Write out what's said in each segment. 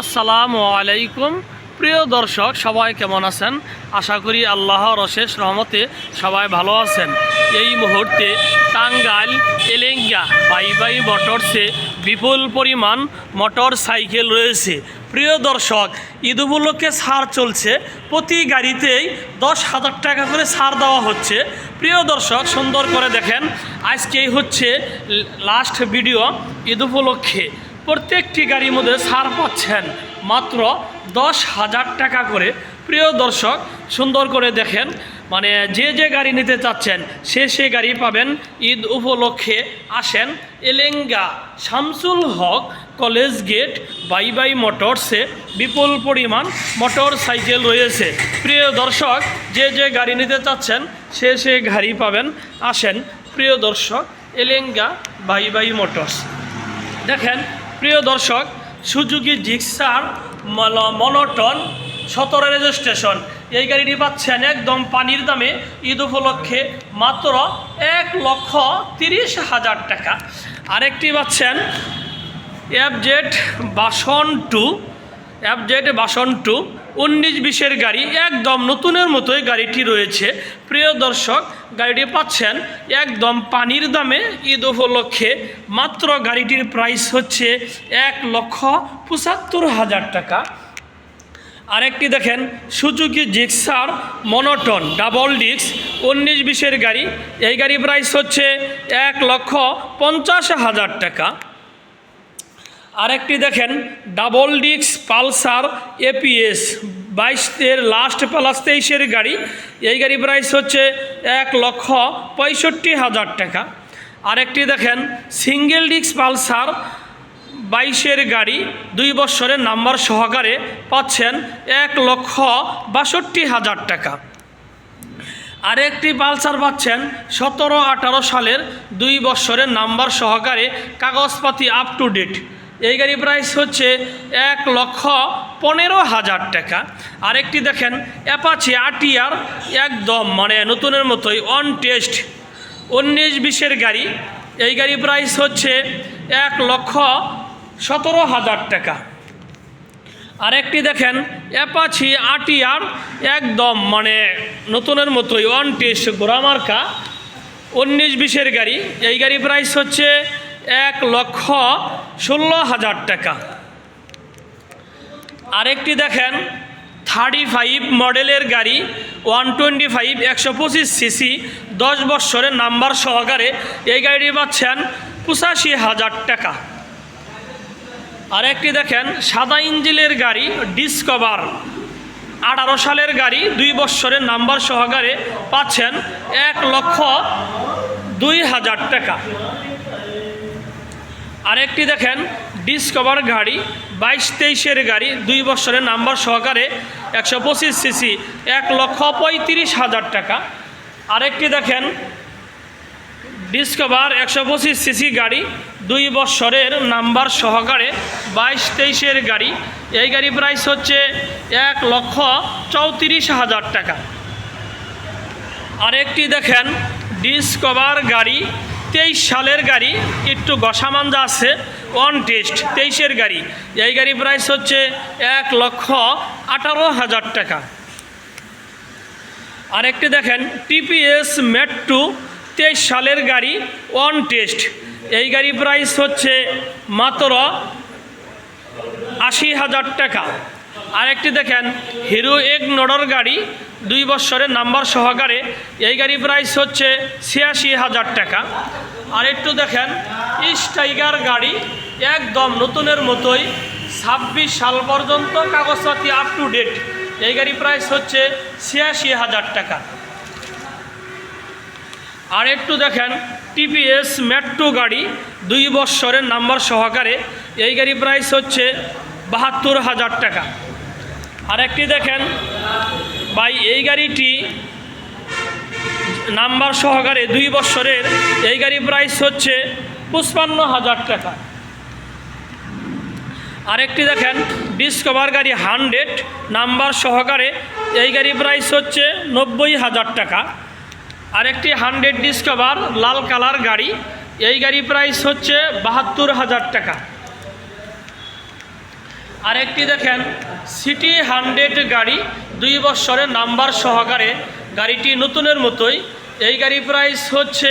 আসসালামু আলাইকুম। প্রিয় দর্শক, সবাই কেমন আছেন? আশা করি আল্লাহর অশেষ রহমতে সবাই ভালো আছেন। এই মুহূর্তে টাঙ্গাইল, এলেঙ্গা, বাই বাই মোটরসে বিপুল পরিমাণ মোটর সাইকেল রয়েছে। প্রিয় দর্শক, ঈদ উপলক্ষে ছাড় চলছে। প্রতি গাড়িতেই দশ হাজার টাকা করে ছাড় দেওয়া হচ্ছে। প্রিয় দর্শক, সুন্দর করে দেখেন। আজকেই হচ্ছে লাস্ট ভিডিও ঈদ উপলক্ষে। প্রত্যেকটি গাড়ির মধ্যে ছাড় পাচ্ছেন মাত্র দশ হাজার টাকা করে। প্রিয় দর্শক, সুন্দর করে দেখেন মানে যে যে গাড়ি নিতে চাচ্ছেন, সে সে গাড়ি পাবেন। ঈদ উপলক্ষে আসেন Elenga Shamsul Haque college gate, Bhai by মোটরসে। বিপুল পরিমাণ মোটর সাইকেল রয়েছে। প্রিয় দর্শক, যে যে গাড়ি নিতে চাচ্ছেন, সে সে গাড়ি পাবেন। আসেন, প্রিয় দর্শক, এলেঙ্গা বাই বাই মোটরস। দেখেন প্রিয় দর্শক, সুজুকি জিক্সার মনোটন সতেরো রেজিস্ট্রেশন। এই গাড়িটি পাচ্ছেন একদম পানির দামে, ঈদ উপলক্ষে মাত্র এক লক্ষ তিরিশ হাজার টাকা। আরেকটি পাচ্ছেন অ্যাপজেট বাসন টু অ্যাপজেট বাসন টু উনিশ বিশের গাড়ি, একদম নতুনের মতোই গাড়িটি রয়েছে। প্রিয় দর্শক, গাড়িটি পাচ্ছেন একদম পানির দামে ঈদ উপলক্ষে। মাত্র গাড়িটির প্রাইস হচ্ছে এক লক্ষ পঁচাত্তর হাজার টাকা। আরেকটি দেখেন, সুজুকি জিক্সার মনোটন, ডাবল ডিক্স উনিশ বিশের গাড়ি। এই গাড়ি প্রাইস হচ্ছে এক লক্ষ পঞ্চাশ হাজার টাকা। আরেকটি দেখেন, ডাবল ডিক্স পালসার, এপিএস বাইশের লাস্ট প্লাস তেইশের গাড়ি। এই গাড়ি প্রাইস হচ্ছে এক লক্ষ পঁয়ষট্টি হাজার টাকা। আরেকটি দেখেন, সিঙ্গেল ডিক্স পালসার বাইশের গাড়ি, দুই বছরের নাম্বার সহকারে পাচ্ছেন এক লক্ষ বাষট্টি হাজার টাকা। আরেকটি পালসার পাচ্ছেন সতেরো আঠারো সালের দুই বছরের নাম্বার সহকারে কাগজপাতি আপ টু ডেট এই গাড়ি প্রাইস হচ্ছে এক লক্ষ পনেরো হাজার টাকা। আরেকটি দেখেন অ্যাপাচি আটিয়ার একদম মানে নতুনের মতোই অন টেস্ট উনিশ বিশের গাড়ি। এই গাড়ি প্রাইস হচ্ছে এক লক্ষ সতেরো হাজার টাকা। আরেকটি দেখেন অ্যাপাচি আটিয়ার একদম মানে নতুনের মতোই ওয়ান টেস্ট গোরামার্কা উনিশ বিশের গাড়ি। এই গাড়ি প্রাইস হচ্ছে এক লক্ষ ষোলো হাজার টাকা। আরেকটি দেখেন থার্টি ফাইভ মডেলের গাড়ি ওয়ান টোয়েন্টি ফাইভ একশো পঁচিশ সিসি দশ বৎসরের নাম্বার সহকারে এই গাড়িটি পাচ্ছেন পঁচাশি হাজার টাকা। আরেকটি দেখেন, সাদা ইঞ্জিনের গাড়ি ডিসকভার আঠারো সালের গাড়ি, দুই বৎসরের নাম্বার সহকারে পাচ্ছেন এক লক্ষ দুই হাজার টাকা। আরেকটি দেখেন ডিসকভার গাড়ি, বাইশ তেইশের গাড়ি, দুই বছরের নাম্বার সহকারে একশো পঁচিশ সিসি, এক লক্ষ পঁয়ত্রিশ হাজার টাকা। আরেকটি দেখেন ডিসকভার একশো পঁচিশ সিসি গাড়ি, দুই বছরের নাম্বার সহকারে বাইশ তেইশের গাড়ি। এই গাড়ি প্রাইস হচ্ছে এক লক্ষ চৌত্রিশ হাজার টাকা। আরেকটি দেখেন ডিসকভার গাড়ি তেইশ সালের গাড়ি, একটু গসামান্দা আছে অন টেস্ট তেইশের গাড়ি। এই গাড়ি প্রাইস হচ্ছে এক লক্ষ আঠারো হাজার টাকা। আরেকটি দেখেন টিপিএস মেট্রো তেইশ সালের গাড়ি অন টেস্ট এই গাড়ি প্রাইস হচ্ছে মাত্র আশি হাজার টাকা। আরেকটি দেখেন হিরো এক নডর গাড়ি দুই বছরের নাম্বার সহকারে এই গাড়ি প্রাইস হচ্ছে ছিয়াশি হাজার টাকা। আর একটু দেখেন ইস গাড়ি একদম নতুনের মতোই ছাব্বিশ সাল পর্যন্ত কাগজপাতি আপ টু ডেট এই গাড়ি প্রাইস হচ্ছে ছিয়াশি হাজার টাকা। আর একটু দেখেন টিপিএস মেট্রো গাড়ি দুই বৎসরের নাম্বার সহকারে এই গাড়ি প্রাইস হচ্ছে বাহাত্তর হাজার টাকা। আরেকটি দেখেন ভাই, এই গাড়িটি নাম্বার সহকারে দুই বছরের, এই গাড়ি প্রাইস হচ্ছে পঁচপান্ন হাজার টাকা। আরেকটি দেখেন ডিসকভার গাড়ি হান্ড্রেড নাম্বার সহকারে এই গাড়ি প্রাইস হচ্ছে নব্বই হাজার টাকা। আরেকটি হান্ড্রেড ডিসকভার লাল কালার গাড়ি, এই গাড়ি প্রাইস হচ্ছে বাহাত্তর হাজার টাকা। আরেকটি দেখেন সিটি হান্ড্রেড গাড়ি দুই বছরের নাম্বার সহকারে গাড়িটি নতুনের মতোই। এই গাড়ি প্রাইস হচ্ছে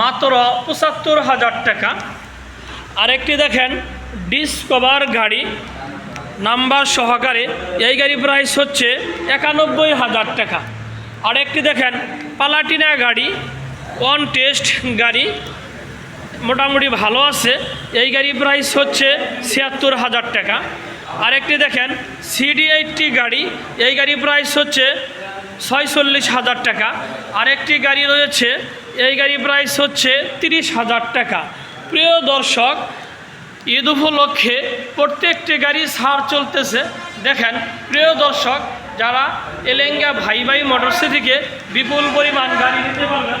মাত্র পঁচাত্তর হাজার টাকা। আরেকটি দেখেন ডিসকভার গাড়ি নাম্বার সহকারে। এই গাড়ি প্রাইস হচ্ছে একানব্বই হাজার টাকা। আরেকটি দেখেন পালাটিনা গাড়ি অন টেস্ট গাড়ি। মোটামুটি ভালো আছে। এই গাড়ি প্রাইস হচ্ছে ছিয়াত্তর হাজার টাকা। আরেকটি দেখেন সিডি এইটটি গাড়ি, এই গাড়ি প্রাইস হচ্ছে ছয়চল্লিশ হাজার টাকা। আরেকটি গাড়ি রয়েছে, এই গাড়ি প্রাইস হচ্ছে তিরিশ হাজার টাকা। প্রিয় দর্শক, ঈদ উপলক্ষে প্রত্যেকটি গাড়ি ছাড় চলতেছে। দেখেন, প্রিয় দর্শক, যারা এলেঙ্গা ভাই ভাই মোটরসি থেকে বিপুল পরিমাণ গাড়ি নিতে পারবেন